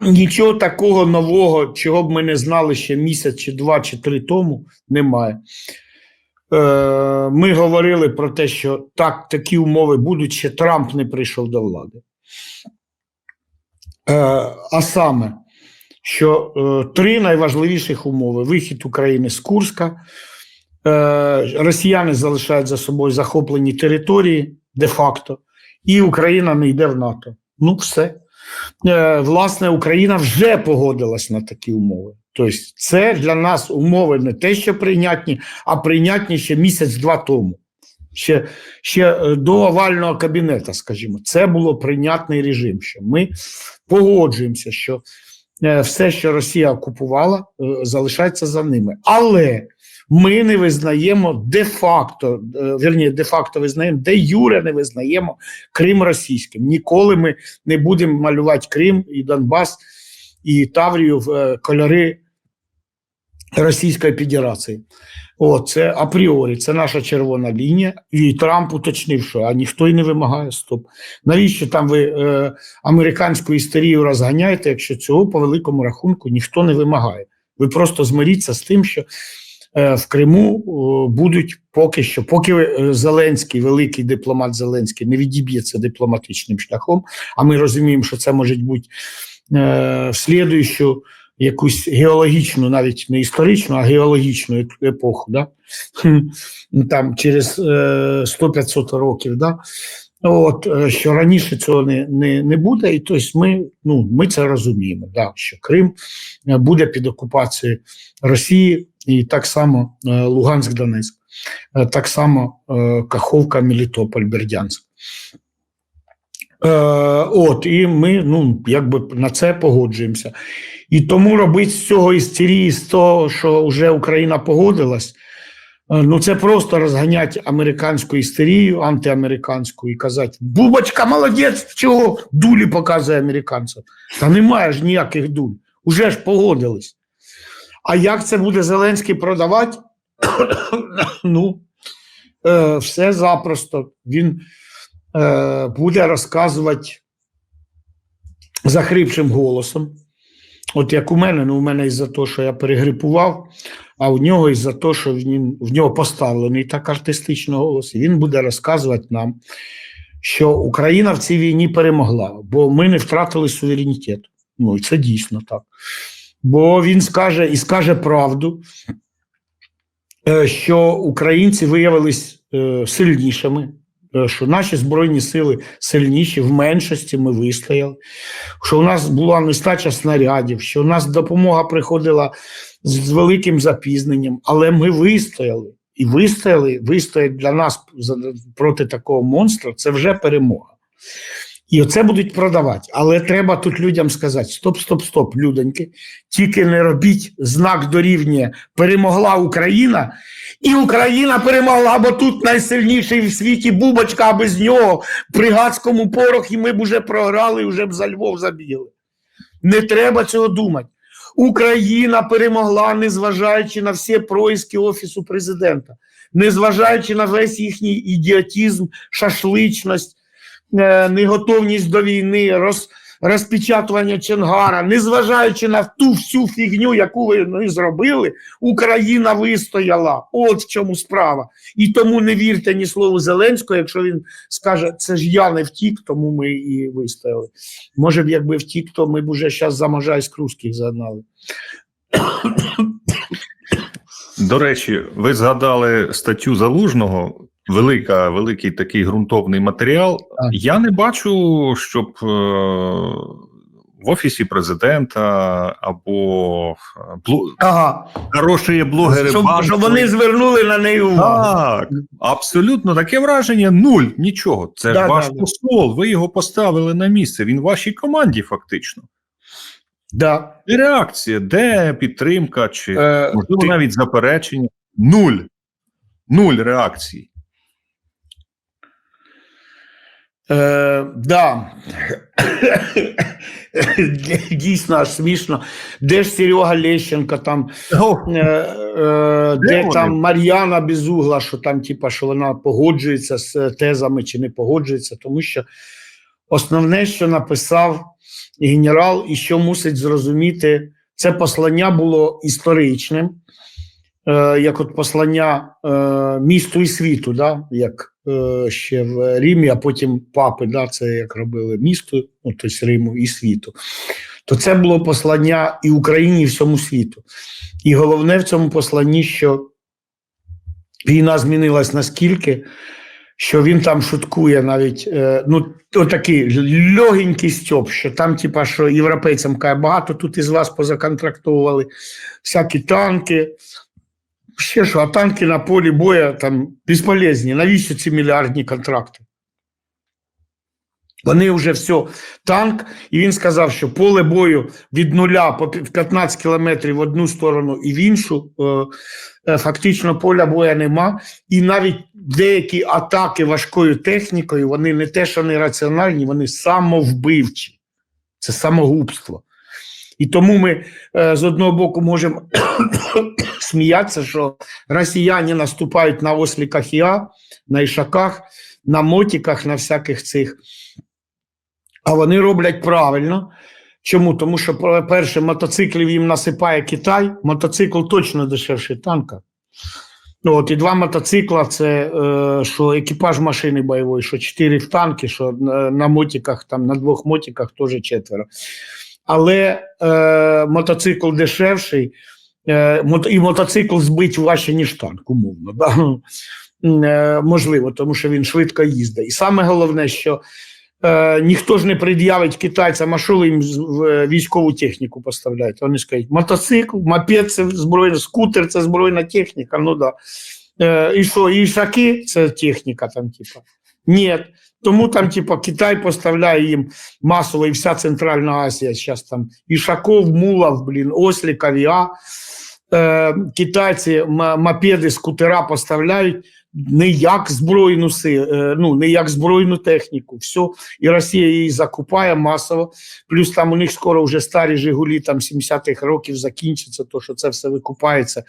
нічого такого нового, чого б ми не знали ще місяць, чи два, чи три тому, немає. Е, ми говорили про те, що так, такі умови будуть, ще Трамп не прийшов до влади. Е, а саме, що е, три найважливіших умови: вихід України з Курська, е, росіяни залишають за собою захоплені території де-факто, і Україна не йде в НАТО. Ну, все. Е, власне, Україна вже погодилась на такі умови. Тобто, це для нас умови не те, що прийнятні, а прийнятні ще місяць-два тому. Ще, ще е, до овального кабінету, скажімо, це було прийнятний режим. Що ми погоджуємося, що е, все, що Росія окупувала, залишається за ними. Але ми не визнаємо де-факто, е, вірні, де-факто визнаємо, де юре не визнаємо Крим російським. Ніколи ми не будемо малювати Крим і Донбас і Таврію в е, кольори Російської Федерації. О, це апріорі, це наша червона лінія. І Трамп уточнив, що а ніхто й не вимагає стоп. Навіщо там ви е, американську істерію розганяєте, якщо цього по великому рахунку ніхто не вимагає? Ви просто змиріться з тим, що в Криму будуть поки що, поки е, Зеленський, великий дипломат Зеленський, не відіб'ється дипломатичним шляхом, а ми розуміємо, що це може бути е, слідуючу якусь геологічну, навіть не історичну, а геологічну епоху, да? Там через е, 100-500 років, да? От, е, що раніше цього не, не, не буде, і тобто ми, ну, ми це розуміємо, да, що Крим е, буде під окупацією Росії, і так само е, Луганськ, Донецьк, е, так само е, Каховка, Мелітополь, Бердянськ. От, і ми ну, якби на це погоджуємося. І тому робити з цього істерії, з того, що вже Україна погодилась, ну це просто розганять американську істерію, антиамериканську, і казати: Бубочка, молодець, чого дулі показує американцям. Та немає ж ніяких дуль. Уже ж погодились. А як це буде Зеленський продавати? ну, е, все запросто. Він е, буде розказувати захрипшим голосом. От як у мене, ну у мене із-за того, що я перегрипував, а у нього із-за того, що в, в нього поставлений так артистично голос, і він буде розказувати нам, що Україна в цій війні перемогла, бо ми не втратили суверенітет. Ну, і це дійсно так. Бо він скаже і скаже правду, е, що українці виявились е, сильнішими, е, що наші збройні сили сильніші, в меншості ми вистояли, що у нас була нестача снарядів, що у нас допомога приходила з, великим запізненням, але ми вистояли. І вистояли, вистоять для нас проти такого монстра це вже перемога. І оце будуть продавати. Але треба тут людям сказати: стоп, стоп, стоп, людоньки, тільки не робіть знак дорівнює перемогла Україна, і Україна перемогла, бо тут найсильніший в світі бубочка, а без нього при гадському порох, і ми б уже програли, і вже б за Львов забігли. Не треба цього думати. Україна перемогла, незважаючи на всі происки Офісу президента, незважаючи на весь їхній ідіотизм, шашличність, неготовність до війни, роз, розпечатування Чонгара, незважаючи на ту всю фігню, яку ви ну, зробили, Україна вистояла. От в чому справа. І тому не вірте ні слову Зеленського, якщо він скаже, це ж я не втік, тому ми і вистояли. Може б, якби втік, то ми б уже зараз за Можайськ русських загнали. До речі, ви згадали статтю Залужного. Велика, великий такий ґрунтовний матеріал. Так. Я не бачу, щоб е, в офісі президента або е, блу... Ага. хороші блогери Щоб, банку. щоб вони звернули на неї увагу. Так, абсолютно таке враження нуль, нічого. Це Да, ж ваш да, да. посол, ви його поставили на місце. Він в вашій команді, фактично. Да. Де реакція, де підтримка, чи Е, можливо ти- навіть заперечення? Нуль. Нуль реакції. Е, да. Дійсно аж смішно. Де ж Серега Лещенко, там, е, е, де там Мар'яна Безугла, що там, типа, що вона погоджується з тезами чи не погоджується, тому що основне, що написав генерал, і що мусить зрозуміти, це послання було історичним, е, як от послання е, місту і світу, да? як е, ще в Римі, а потім папи, да? це як робили місту, ну, тобто Риму і світу. То це було послання і Україні, і всьому світу. І головне в цьому посланні, що війна змінилась наскільки, що він там шуткує навіть е, ну, отакий легенький стьоп, що там, типа, що європейцям каже, багато тут із вас позаконтрактовували всякі танки. Ще що, а танки на полі боя там безполезні. Навіщо ці мільярдні контракти? Вони вже все, танк, і він сказав, що поле бою від нуля по 15 кілометрів в одну сторону і в іншу, е, е, фактично поля боя нема. І навіть деякі атаки важкою технікою, вони не те, що не раціональні, вони самовбивчі. Це самогубство. І тому ми е, з одного боку можемо сміятися, що росіяни наступають на осліках ІА, на ішаках, на мотиках, на всяких цих. А вони роблять правильно. Чому? Тому що, по-перше, мотоциклів їм насипає Китай, мотоцикл точно дешевший танка. От, і два мотоцикла це е, що екіпаж машини бойової, що чотири в танки, що на, на мотиках, там, на двох мотиках теж четверо. Але е, мотоцикл дешевший, е, і мотоцикл збить важче, ніж танк, умовно. Да? Е, можливо, тому що він швидко їздить. І саме головне, що е, ніхто ж не пред'явить китайцям, а що ви їм військову техніку поставляєте. Вони скажуть, мотоцикл, мопед це збройна, скутер це збройна техніка. Ну да. Е, і що, і шаки це техніка там, типа. Ні. Тому там, типа, Китай поставляє їм масово, і вся Центральна Азія зараз там Ішаков, Мулов, блін, Осліков, ІА. Е, китайці мопеди, скутера поставляють не як збройну е, ну не як збройну техніку. Все, і Росія її закупає масово. Плюс там у них скоро вже старі Жигулі там 70-х років закінчиться, то що це все викупається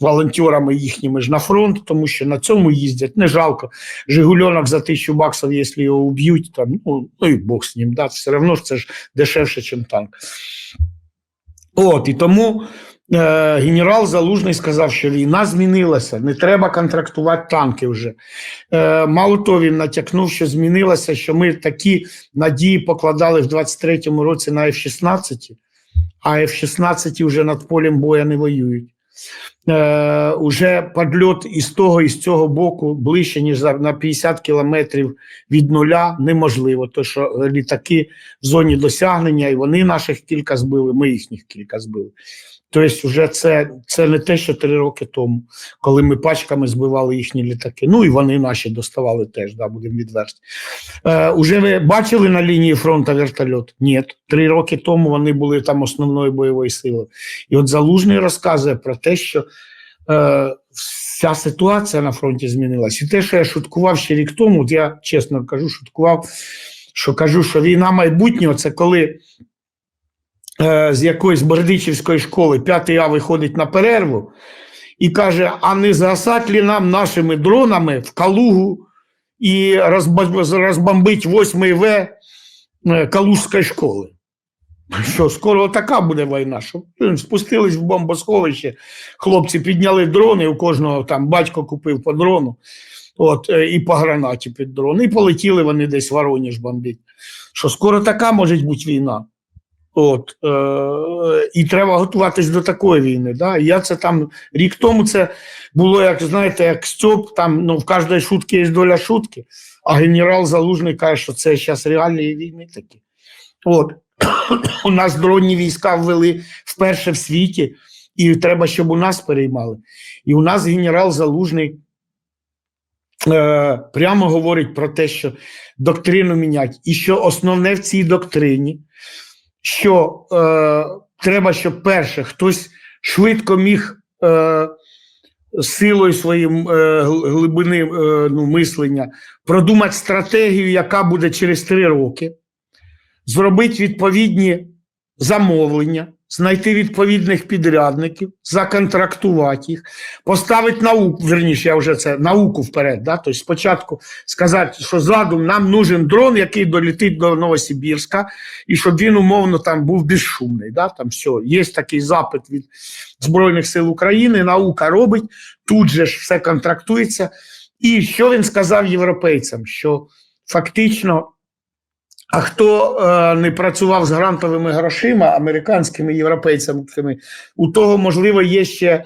волонтерами їхніми ж на фронт, тому що на цьому їздять. Не жалко. Жигульонок за тисячу баксів, якщо його уб'ють, там ну, ну і Бог з ним. Да, все одно ж це ж дешевше, ніж танк. От і тому генерал Залужний сказав, що війна змінилася, не треба контрактувати танки вже. Е, мало того, він натякнув, що змінилося, що ми такі надії покладали в 23-му році на F-16, а F-16 вже над полем боя не воюють. Е, уже подльот із того і з цього боку ближче, ніж на 50 кілометрів від нуля неможливо, то що літаки в зоні досягнення, і вони наших кілька збили, ми їхніх кілька збили. Тобто, вже це, це не те, що три роки тому, коли ми пачками збивали їхні літаки. Ну і вони наші доставали теж, да, будемо відверті. Е, уже ви бачили на лінії фронту вертольот? Ні. Три роки тому вони були там основною бойовою силою. І от Залужний розказує про те, що е, вся ситуація на фронті змінилася. І те, що я шуткував ще рік тому, от я чесно кажу, шуткував, що кажу, що війна майбутнього це коли з якоїсь Бердичівської школи 5 А виходить на перерву і каже: а не засадь ли нам нашими дронами в Калугу і розбомбить 8 В е, Калужської школи. Що, скоро така буде війна, що спустились в бомбосховище, хлопці підняли дрони, у кожного там батько купив по дрону, от, е, і по гранаті під дрон, і полетіли вони десь в Воронеж бомбить. Що скоро така може бути війна. От, е, і треба готуватись до такої війни. Да? Я це там рік тому це було, як знаєте, як Стьоп, там ну, в кожної шутки є доля шутки, а генерал Залужний каже, що це зараз реальні війни такі. От. У нас дронні війська ввели вперше в світі, і треба, щоб у нас переймали. І у нас генерал Залужний е, прямо говорить про те, що доктрину мінять, і що основне в цій доктрині, що е, треба, щоб перше хтось швидко міг е, силою своїм е, глибини е, ну, мислення продумати стратегію, яка буде через три роки, зробити відповідні замовлення, знайти відповідних підрядників, законтрактувати їх, поставити науку, верніше, я вже це науку вперед. Да? Тобто спочатку сказати, що задум нам нужен дрон, який долетить до Новосибірська, і щоб він умовно там був безшумний. Да? Там все, є такий запит від Збройних сил України, наука робить, тут же ж все контрактується. І що він сказав європейцям? Що фактично. А хто е, не працював з грантовими грошима, американськими європейцями, у того, можливо, є ще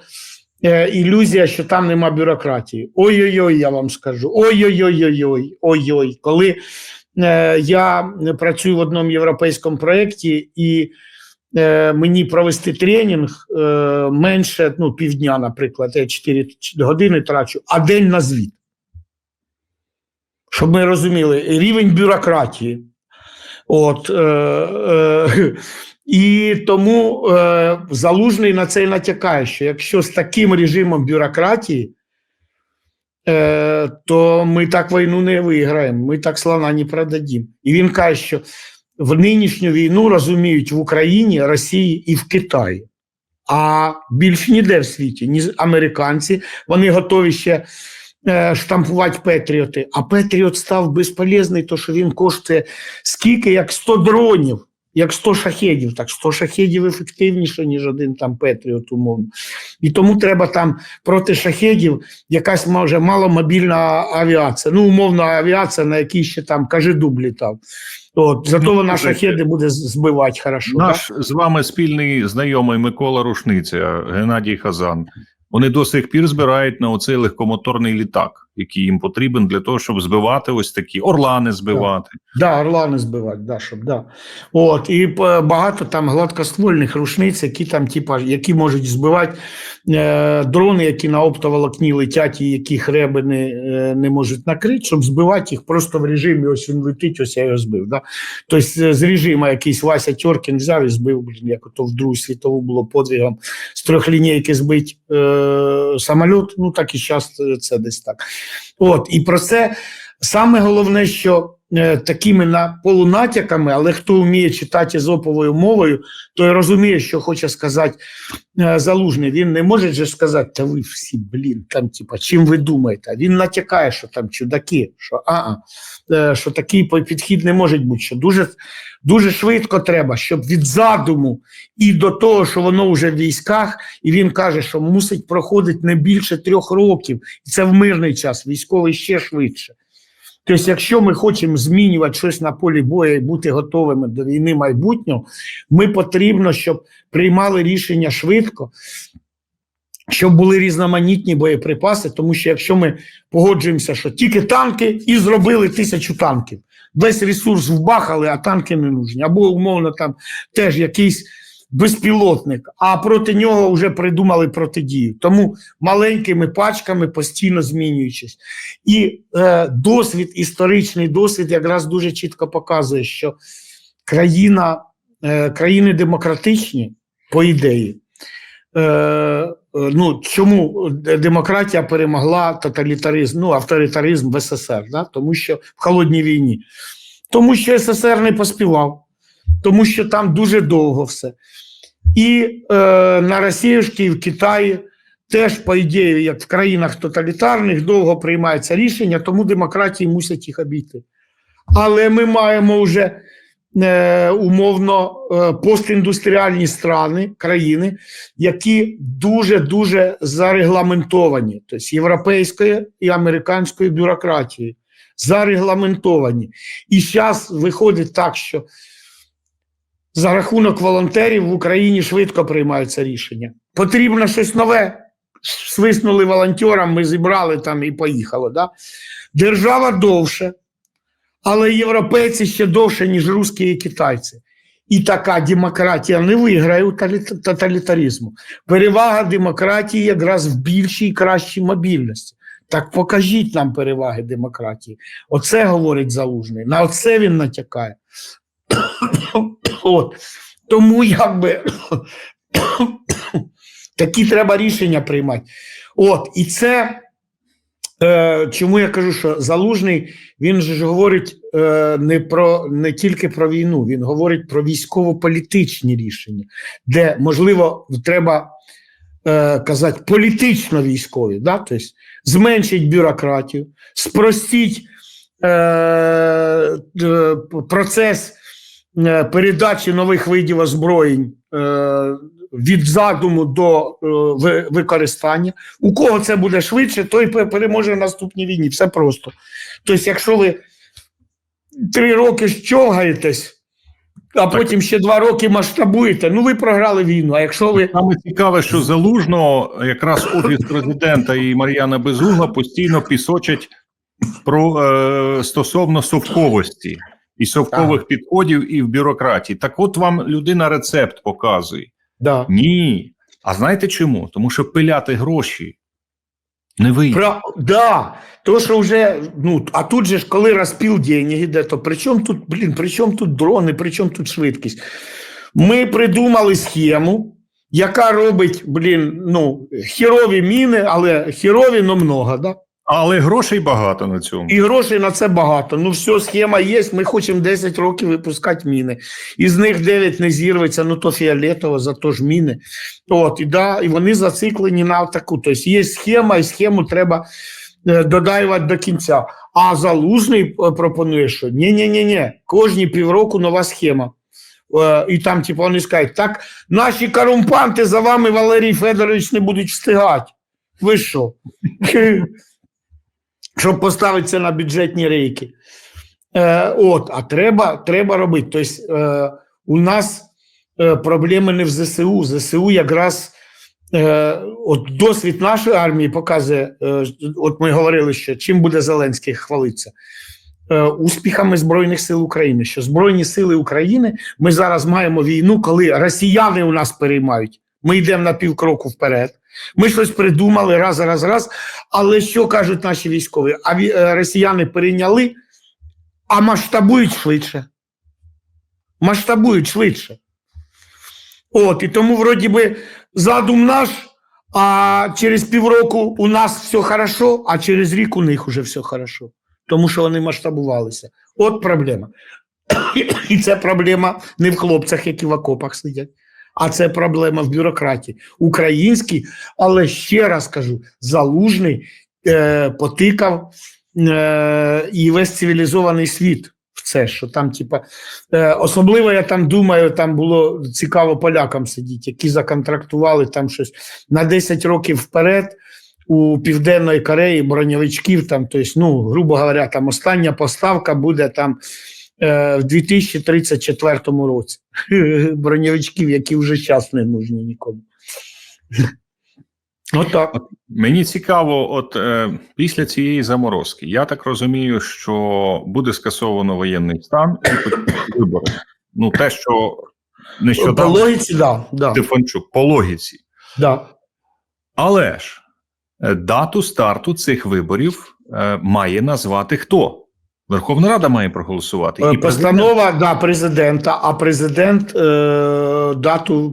е, ілюзія, що там нема бюрократії. Ой-ой-ой, я вам скажу. Ой-ой-ой, ой-ой. Коли е, я працюю в одному європейському проєкті і е, мені провести тренінг е, менше ну, півдня, наприклад, я 4 години трачу, а день на звіт. Щоб ми розуміли, рівень бюрократії. От, е, е, і тому е, залужний на це й натякає, що якщо з таким режимом бюрократії, то ми так війну не виграємо, ми так слона не продадим. І він каже, що в нинішню війну розуміють в Україні, Росії і в Китаї. А більш ніде в світі, ні американці, вони готові ще штампувати Петріоти. А Петріот став безполезний, то що він коштує скільки, як 100 дронів, як 100 шахедів. Так 100 шахедів ефективніше, ніж один там Петріот, умовно. І тому треба там проти шахедів якась може маломобільна авіація. Ну, умовна авіація, на якій ще там кажедуб літав. От, зато вона шахеди буде збивати хорошо. Наш з вами спільний знайомий Микола Рушниця, Геннадій Хазан. Вони до сих пір збирають на оцей легкомоторний літак, який їм потрібен для того, щоб збивати ось такі орлани збивати. Да, орлани збивати, да, щоб, да. От, і е, багато там гладкоствольних рушниць, які там, типа, які можуть збивати е, дрони, які на оптоволокні летять, і які хреби не, е, не можуть накрити, щоб збивати їх просто в режимі, ось він летить, ось я його збив. Да? Тобто е, з режиму якийсь Вася Тьоркін взяв і збив, блін, як ото в Другу світову було подвигом з трьохлінійки збить е, самоліт, ну так і зараз це десь так. От, і про це саме головне, що такими на полунатяками, але хто вміє читати езоповою мовою, той розуміє, що хоче сказати е, залужний. Він не може же сказати, та ви всі, блін, там, типа, чим ви думаєте? Він натякає, що там чудаки, що а, е, що такий підхід не може бути. Що дуже, дуже швидко треба, щоб від задуму і до того, що воно вже в військах, і він каже, що мусить проходити не більше трьох років, і це в мирний час, військовий ще швидше. Тобто, якщо ми хочемо змінювати щось на полі бою і бути готовими до війни майбутнього, ми потрібно, щоб приймали рішення швидко, щоб були різноманітні боєприпаси, тому що якщо ми погоджуємося, що тільки танки і зробили тисячу танків, весь ресурс вбахали, а танки не нужні, або умовно там теж якийсь безпілотник, а проти нього вже придумали протидію. Тому маленькими пачками постійно змінюючись. І е, досвід, історичний досвід якраз дуже чітко показує, що країна, е, країни демократичні, по ідеї, е, ну, чому демократія перемогла тоталітаризм, ну, авторитаризм в СССР, да? тому що в холодній війні. Тому що СССР не поспівав, тому що там дуже довго все. І е, на Росіюшки, і в Китаї теж, по ідеї, як в країнах тоталітарних, довго приймаються рішення, тому демократії мусять їх обійти. Але ми маємо вже е, умовно е, постіндустріальні страни, країни, які дуже-дуже зарегламентовані, тобто європейською і американською бюрократією. Зарегламентовані. І зараз виходить так, що за рахунок волонтерів в Україні швидко приймаються рішення. Потрібно щось нове. Свиснули волонтерам, ми зібрали там і поїхало. Да? Держава довше, але європейці ще довше, ніж русські і китайці. І така демократія не виграє у тоталітаризму. Перевага демократії якраз в більшій і кращій мобільності. Так покажіть нам переваги демократії. Оце говорить залужний. На оце він натякає. От. Тому якби такі треба рішення приймати. От, і це Е, чому я кажу, що залужний він же ж говорить е, не про не тільки про війну, він говорить про військово-політичні рішення, де можливо треба е, казати політично військові, да? тобто зменшить бюрократію, спростіть е, е, процес передачі нових видів озброєнь е, від задуму до е, використання. У кого це буде швидше, той пе- переможе в наступній війні. Все просто. Тобто, якщо ви три роки щогаєтесь, а потім ще два роки масштабуєте, ну ви програли війну. А якщо ви Саме цікаве, що залужно якраз офіс президента і Мар'яна Безугла постійно пісочать про е, стосовно совковості і совкових підходів і в бюрократії. Так, от вам людина рецепт показує. да. Ні. А знаєте чому? Тому що пиляти гроші не вийде. Про, да, то, що вже, ну, а тут же ж, коли розпіл денег іде, то при чому тут, блін, при чому тут дрони, при чому тут швидкість? Ми придумали схему, яка робить, блін, ну, хірові міни, але хірові, но много, да? Але грошей багато на цьому. І грошей на це багато. Ну, все, схема є, ми хочемо 10 років випускати міни. Із них 9 не зірветься, ну то фіолетово, зато ж міни. От, і, да, і вони зациклені на таку. Тобто є схема, і схему треба е, додаювати до кінця. А залужний е, пропонує, що ні-ні-ні, кожні півроку нова схема. Е, І там, типу, вони скажуть, так наші корумпанти за вами, Валерій Федорович, не будуть встигати. Ви що? Щоб поставитися на бюджетні рейки. Е, от, а треба, треба робити. Тобто, е, у нас е, проблеми не в ЗСУ. ЗСУ якраз е, от досвід нашої армії показує, е, от ми говорили, що чим буде Зеленський хвалитися. Е, успіхами Збройних сил України, що Збройні сили України ми зараз маємо війну, коли росіяни у нас переймають. Ми йдемо на півкроку вперед. Ми щось придумали раз, раз, раз. Але що кажуть наші військові? А е, росіяни перейняли, а масштабують швидше. Масштабують швидше. От, і тому, вроді би, задум наш, а через півроку у нас все хорошо, а через рік у них уже все хорошо. Тому що вони масштабувалися. От проблема. І це проблема не в хлопцях, які в окопах сидять, а це проблема в бюрократії. Українській, але ще раз кажу: залужний е, потикав е, і весь цивілізований світ в це, що там, типа, е, особливо я там думаю, там було цікаво полякам сидіти, які законтрактували там щось на 10 років вперед. У Південної Кореї броньовичків, там, тобто, ну, грубо говоря, там остання поставка буде там в 2034 році. Броньовичків, які вже час не нужні нікому. Отак. Мені цікаво, от е, після цієї заморозки, я так розумію, що буде скасовано воєнний стан і вибори. Ну, те, що По логіці, да, да, Стефанчук, по логіці. да. Але ж е, дату старту цих виборів е, має назвати хто? Верховна Рада має проголосувати. Е, І президент. Постанова да, президента, а президент е, дату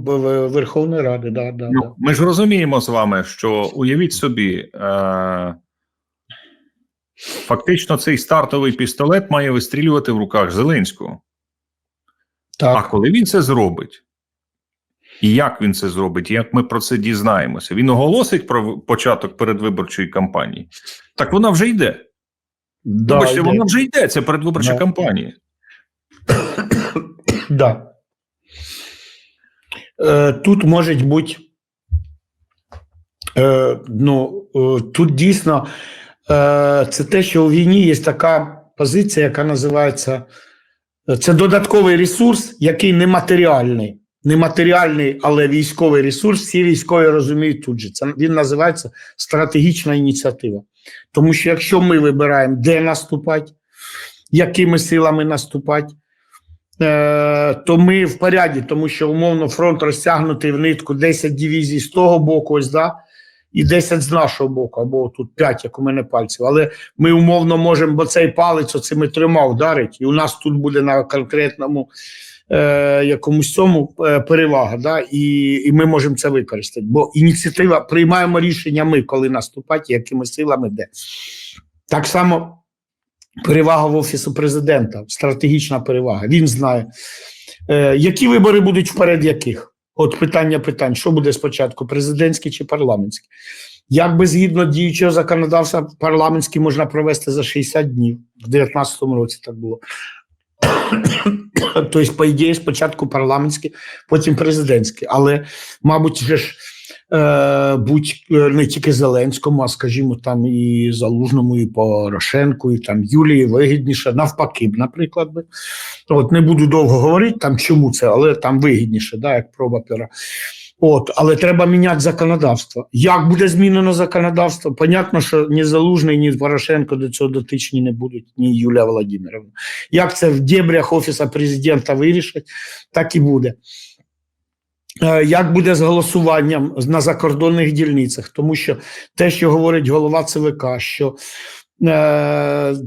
Верховної Ради. Да, да, да. Ну, ми ж розуміємо з вами, що уявіть собі, е, фактично цей стартовий пістолет має вистрілювати в руках Зеленського. А коли він це зробить, і як він це зробить, і як ми про це дізнаємося, він оголосить про початок передвиборчої кампанії. Так вона вже йде. Да, Вибачте, йде. вона вже йде. Це передвиборча Да. кампанія. Да. Е, тут може бути. Е, ну, е, тут дійсно е, це те, що у війні є така позиція, яка називається е, це додатковий ресурс, який нематеріальний. Нематеріальний, але військовий ресурс. Всі військові розуміють тут же. Це він називається стратегічна ініціатива. Тому що якщо ми вибираємо, де наступати, якими силами наступати, е, то ми в поряді, тому що умовно фронт розтягнутий в нитку 10 дивізій з того боку, ось да, і 10 з нашого боку, або тут 5, як у мене пальців. Але ми умовно можемо, бо цей палець оцими трьома вдарить, і у нас тут буде на конкретному е, якомусь цьому е, перевага, да, і, і ми можемо це використати. Бо ініціатива приймаємо рішення ми, коли наступати, якими силами де. Так само перевага в Офісу президента, стратегічна перевага. Він знає, е, які вибори будуть вперед яких. От питання питань: що буде спочатку, президентські чи парламентські? Як би згідно діючого законодавства парламентські можна провести за 60 днів в 2019 році так було. тобто, по ідеї, спочатку парламентські, потім президентські. Але, мабуть, вже ж е, будь е, не тільки Зеленському, а скажімо, там і Залужному, і Порошенку, і там Юлії вигідніше, навпаки, наприклад. От не буду довго говорити там, чому це, але там вигідніше, да, як проба пера. От, але треба міняти законодавство. Як буде змінено законодавство? Понятно, що ні Залужний, ні Порошенко до цього дотичні не будуть, ні Юлія Володимировна. Як це в дебрях Офісу президента вирішать, так і буде. Е, Як буде з голосуванням на закордонних дільницях? Тому що те, що говорить голова ЦВК, що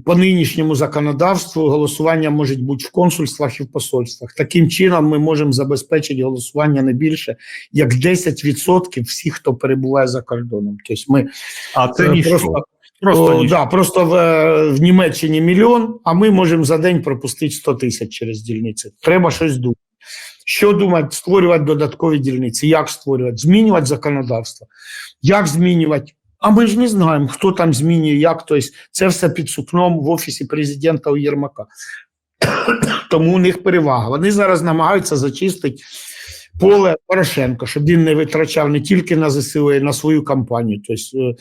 по нинішньому законодавству голосування може бути в консульствах і в посольствах. Таким чином, ми можемо забезпечити голосування не більше як 10% всіх, хто перебуває за кордоном. Тобто ми А це е, просто, Просто о, да, просто в, е, в Німеччині мільйон, а ми можемо за день пропустити 100 тисяч через дільниці. Треба щось думати. Що думати, створювати додаткові дільниці? Як створювати? Змінювати законодавство. Як змінювати? А ми ж не знаємо, хто там змінює, як. Тобто це все під сукном в офісі президента у Єрмака. Тому у них перевага. Вони зараз намагаються зачистити поле Порошенко, щоб він не витрачав не тільки на ЗСУ, а й на свою кампанію. Тобто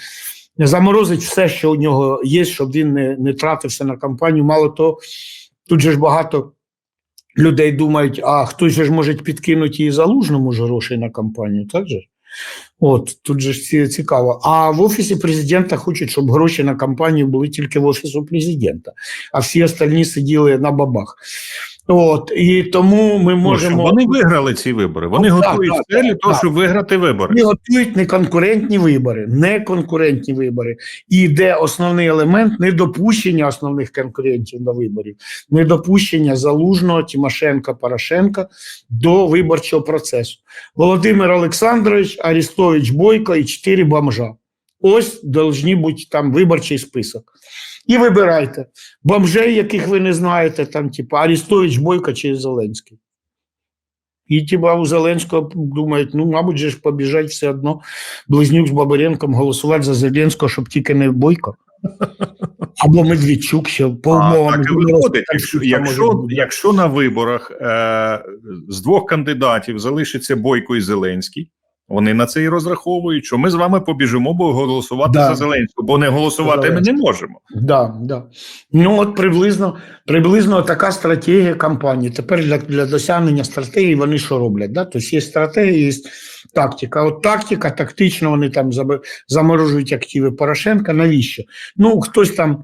заморозить все, що у нього є, щоб він не, не тратився на кампанію. Мало того, тут же ж багато людей думають, а хтось же ж може підкинути і залужному ж грошей на кампанію, так же? От тут же цікаво. А в офісі президента хочуть, щоб гроші на кампанію були тільки в офісу президента, а всі остальні сиділи на бабах. От і тому ми Ну, можемо Вони виграли ці вибори. Вони Ну, готують так, все для того, щоб виграти вибори. Вони готують неконкурентні вибори, неконкурентні вибори. І де основний елемент недопущення основних конкурентів до виборів, недопущення Залужного, Тимошенка, Порошенка до виборчого процесу. Володимир Олександрович, Арістович Бойко і чотири бомжа. Ось должні бути там виборчий список. І вибирайте бомжей, яких ви не знаєте, там, типу Арістович Бойко чи Зеленський. І типа у Зеленського думають, ну, мабуть, же ж побіжать все одно близнюк з Бабаренком голосувати за Зеленського, щоб тільки не Бойко. Або Медведчук, що по умовам. так виходить, якщо, якщо, якщо на виборах е, з двох кандидатів залишиться Бойко і Зеленський, вони на це і розраховують, що ми з вами побіжимо, бо голосувати Да. за Зеленського, бо не голосувати ми не можемо. Да, да. Ну от приблизно, приблизно така стратегія кампанії. Тепер для, для досягнення стратегії вони що роблять? Да? Тобто є стратегія, є тактика. От тактика, тактично вони там заморожують активи Порошенка. Навіщо? Ну, хтось там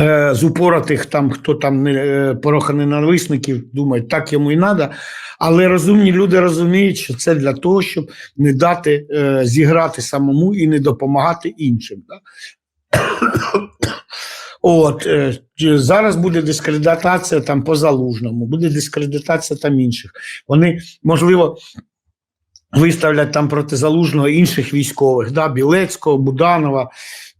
е, з упоротих, там, хто там не е, пороханий нависників, думають, так йому і треба. Але розумні люди розуміють, що це для того, щоб не дати е, зіграти самому і не допомагати іншим. От е, зараз буде дискредитація там по залужному, буде дискредитація там інших. Вони можливо виставлять там проти залужного інших військових, да, Білецького, Буданова,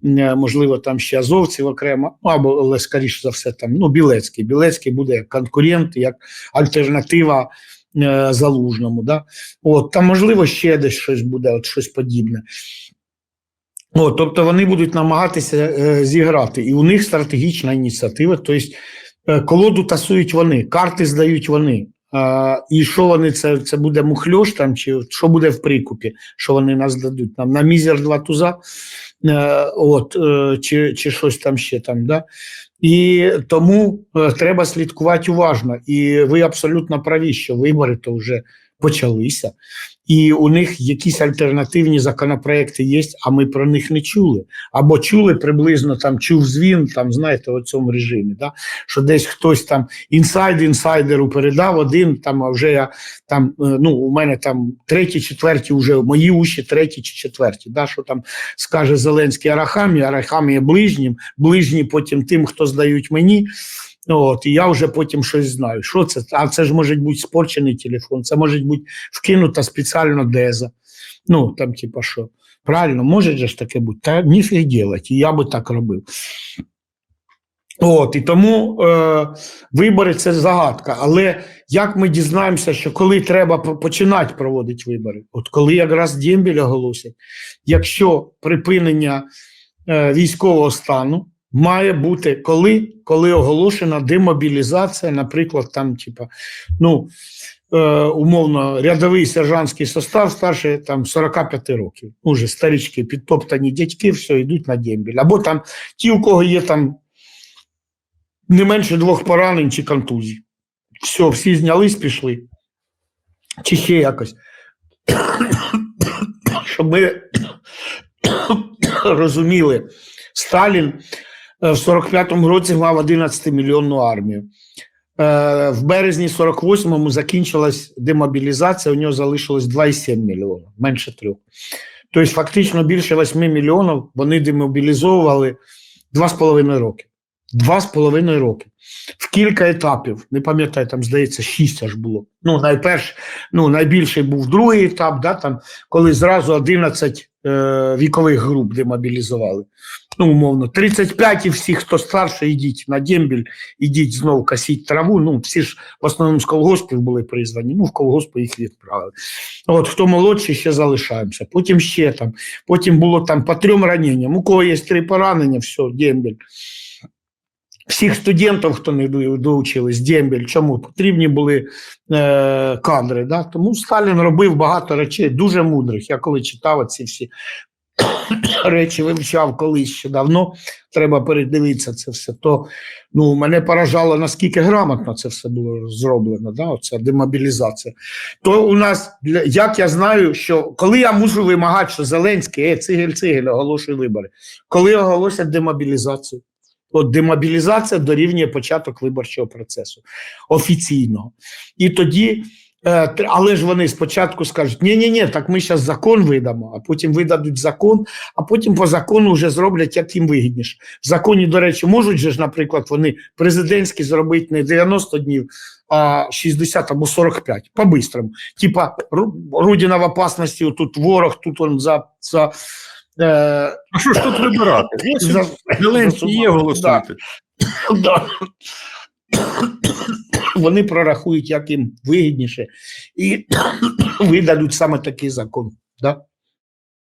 можливо, там ще азовців окремо, або але скоріше за все, там ну Білецький. Білецький буде як конкурент, як альтернатива е, залужному. Да? От там можливо ще десь щось буде, от щось подібне. О, тобто вони будуть намагатися е, зіграти, і у них стратегічна ініціатива. Тобто е, колоду тасують вони, карти здають вони. А, і що вони це, це буде мухльош там, чи що буде в прикупі, що вони нас дадуть? Нам на мізер два туза, е, от, е, чи, чи щось там ще там. Да? І тому е, треба слідкувати уважно. І ви абсолютно праві, що вибори то вже почалися, і у них якісь альтернативні законопроекти є, а ми про них не чули. Або чули приблизно там чув звін, там знаєте, у цьому режимі, да? що десь хтось там інсайд інсайдеру передав один, там а вже я там, е, ну у мене там треті, четверті, вже мої уші, треті чи четверті. Да? Що там скаже Зеленський Арахамі, Арахамі ближнім, ближні потім тим, хто здають мені. От, і я вже потім щось знаю. Що це? А це ж може бути спорчений телефон, це може бути вкинута спеціально деза. Ну, там, типа, що. Правильно, може ж таке бути. Та ніфіг делать, і я би так робив. От, і тому е, вибори це загадка. Але як ми дізнаємося, що коли треба починати проводити вибори? От коли якраз Дембіль оголосять, якщо припинення е, військового стану має бути коли, коли оголошена демобілізація, наприклад, там, типа, ну, е, умовно, рядовий сержантський состав старше там 45 років. Уже старички, підтоптані дядьки, все, йдуть на дембіль. Або там ті, у кого є там не менше двох поранень чи контузій. Все, всі знялись, пішли. Чи ще якось. Щоб ми розуміли, Сталін в 45-му році мав 11-мільйонну армію. Е, В березні 48-му закінчилась демобілізація, у нього залишилось 2,7 мільйона, менше трьох. Тобто, фактично більше 8 мільйонів вони демобілізовували 2,5 роки. Два з половиною роки. В кілька етапів. Не пам'ятаю, там, здається, шість аж було. Ну, найперш, ну, найбільший був другий етап, да, там, коли зразу 11 е, вікових груп демобілізували. Ну, умовно, 35 і всі, хто старше, йдіть на дембіль, ідіть знову косіть траву. Ну, всі ж в основному з колгоспів були призвані, ну, в колгоспи їх відправили. От, хто молодший, ще залишаємося. Потім ще там, потім було там по трьом раненням. У кого є три поранення, все, дембіль. Всіх студентів, хто не до- доучились, дембель, чому потрібні були е, кадри. Да? Тому Сталін робив багато речей, дуже мудрих. Я коли читав ці всі речі, вивчав колись ще давно, треба передивитися це все. То ну, мене поражало, наскільки грамотно це все було зроблено, да? оця демобілізація. То у нас, як я знаю, що коли я можу вимагати, що Зеленський, е, цигель, цигель, оголошує вибори, коли оголосять демобілізацію? От демобілізація дорівнює початок виборчого процесу офіційного. І тоді, е, але ж вони спочатку скажуть: ні, ні, ні, так ми зараз закон видамо, а потім видадуть закон, а потім по закону вже зроблять, як їм вигідніше. В законі, до речі, можуть же ж, наприклад, вони президентські зробити не 90 днів, а 60 або 45, по-бистрому. Типа Рудіна в опасності, тут ворог, тут он за. за е, А що ж тут вибирати? за- Зеленський є, голосувати. Да. Вони прорахують, як їм вигідніше, і видадуть саме такий закон. Да?